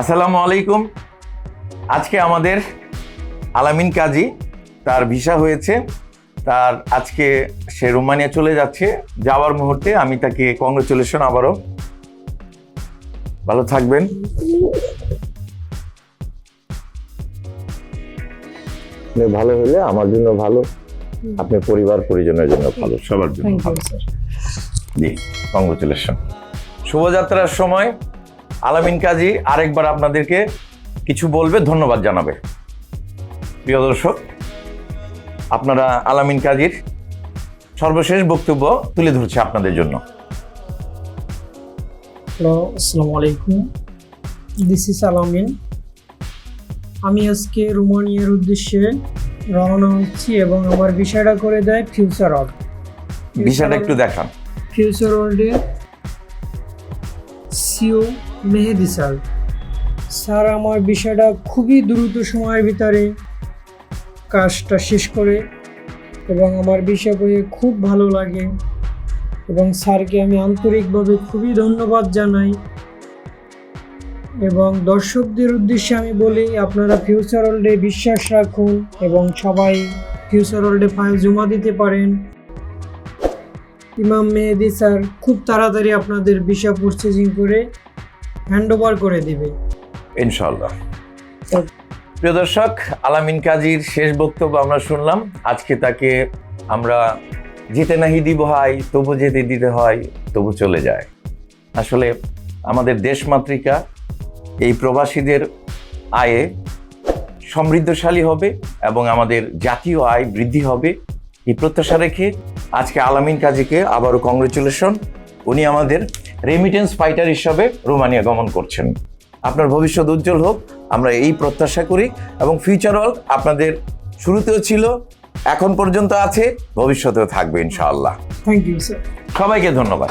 আসসালামু আলাইকুম। আজকে আমাদের আলামিন কাজী তার ভিসা হয়েছে। তার আজকে সে রোমানিয়া চলে যাচ্ছে। যাওয়ার মুহূর্তে আমি তাকে কংগ্রেচুলেশন আবারও। ভালো থাকবেন। ভালো হলে আমার জন্য ভালো। আপনার পরিবার পরিজনের জন্য ভালো। সবার জন্য ভালো। স্যার জি কংগ্রেচুলেশন শুভযাত্রার সময়। আলামিন কাজী আরেকবার আপনাদেরকে কিছু বলবে ধন্যবাদ জানাবে। প্রিয় দর্শক আপনারা আলামিন কাজীর সর্বশেষ বক্তব্য তুলে ধরছে আপনাদের জন্য। হ্যালো আসসালামু আলাইকুম। দিস ইস আলামিন। আমি আজকে রোমানিয়ার উদ্দেশ্যে রওনা হচ্ছি এবং আমার বিষয়টা করে দেয় ফিউচার অল বিষয়টা একটু দেখান। ফিউচার ওয়ার্ল্ডে সিও মেহেদি স্যার। স্যার, আমার বিষয়টা খুবই দ্রুত সময়ের ভিতরে কাজটা শেষ করে এবং আমার বিষয় বইয়ে খুব ভালো লাগে এবং স্যারকে আমি আন্তরিকভাবে খুবই ধন্যবাদ জানাই এবং দর্শকদের উদ্দেশ্যে আমি বলি, আপনারা ফিউচার ওয়ার্ল্ডে বিশ্বাস রাখুন এবং সবাই ফিউচার ওয়ার্ল্ডে ফাইল জমা দিতে পারেন। ইমাম মেহেদি স্যার, খুব তাড়াতাড়ি আপনাদের বিষয় পারচেজিং করে হ্যান্ড ওভার করে দিবে। ইনশাল্লাহ প্রিয় দর্শক, আলামিন কাজীর শেষ বক্তব্য আমরা শুনলাম। আজকে তাকে আমরা যেতে নাহি দিব হয় তবু যেতে দিতে হয়, তবু চলে যায়। আসলে আমাদের দেশমাতৃকা এই প্রবাসীদের আয়ে সমৃদ্ধশালী হবে এবং আমাদের জাতীয় আয় বৃদ্ধি হবে এই প্রত্যাশা রেখে আজকে আলামিন কাজীকে আবারও কংগ্রেচুলেশন উনি আমাদের রেমিটেন্স ফাইটার হিসাবে রোমানিয়া গমন করছেন। আপনার ভবিষ্যৎ উজ্জ্বল হোক আমরা এই প্রত্যাশা করি এবং ফিউচার অল আপনাদের শুরুতেও ছিল এখন পর্যন্ত আছে ভবিষ্যতেও থাকবে ইনশাআল্লাহ। থ্যাংক ইউ স্যার সবাইকে ধন্যবাদ।